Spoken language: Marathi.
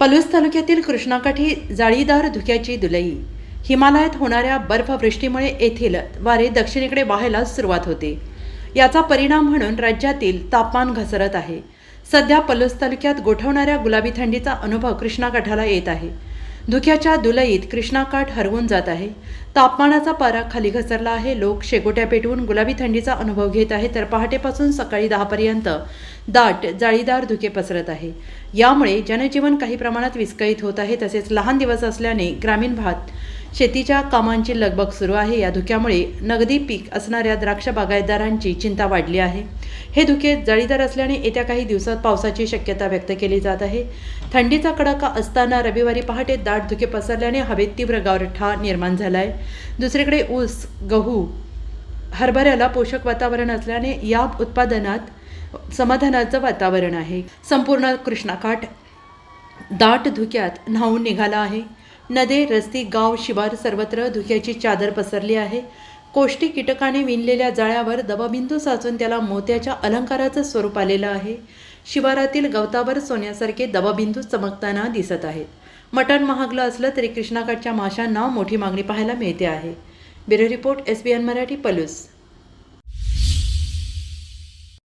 पलूस तालुक्यातील कृष्णाकाठी जाळीदार धुक्याची दुलई. हिमालयात होणाऱ्या बर्फवृष्टीमुळे येथील वारे दक्षिणेकडे वाहायला सुरुवात होते. याचा परिणाम म्हणून राज्यातील तापमान घसरत आहे. सध्या पलूस तालुक्यात गोठवणाऱ्या गुलाबी थंडीचा अनुभव कृष्णाकाठाला येत आहे. धुक्याच्या दुलईत कृष्णाकाठ हरवून जात आहे. तापमानाचा पारा खाली घसरला आहे. लोक शेकोट्या पेटवून गुलाबी थंडीचा अनुभव घेत आहे तर पहाटेपासून सकाळी दहापर्यंत दाट जाळीदार धुके पसरत आहे. यामुळे जनजीवन काही प्रमाणात विस्कळीत होत आहे. तसेच लहान दिवस असल्याने ग्रामीण भात शेतीच्या कामांची लगबग सुरू आहे. या धुक्यामुळे नगदी पीक असणाऱ्या द्राक्ष बागायतदारांची चिंता वाढली आहे. हे धुके जळीदार असल्याने येत्या काही दिवसात पावसाची शक्यता व्यक्त केली जात आहे. थंडीचा कडाका असताना रविवारी पहाटे दाट धुके पसरल्याने हवेत तीव्र गारठा निर्माण झाला आहे दुसरीकडे ऊस गहू हरभऱ्याला पोषक वातावरण असल्याने या उत्पादनात समाधानाचं वातावरण आहे. संपूर्ण कृष्णाकाठ दाट धुक्यात न्हावून निघाला आहे. नदे रस्ती गाव शिवार सर्वत्र धुक्याची चादर पसरली आहे. कोष्टी कीटकाने विणलेल्या जाळ्यावर दबाबिंदू साचून त्याला मोत्याच्या अलंकाराचं स्वरूप आलेलं आहे. शिवारातील गवतावर सोन्यासारखे दबाबिंदू चमकताना दिसत आहेत. मटण महागलं असलं तरी कृष्णाकाठच्या माशांना मोठी मागणी पाहायला मिळते आहे. Bureau report S B N Marathi Palus.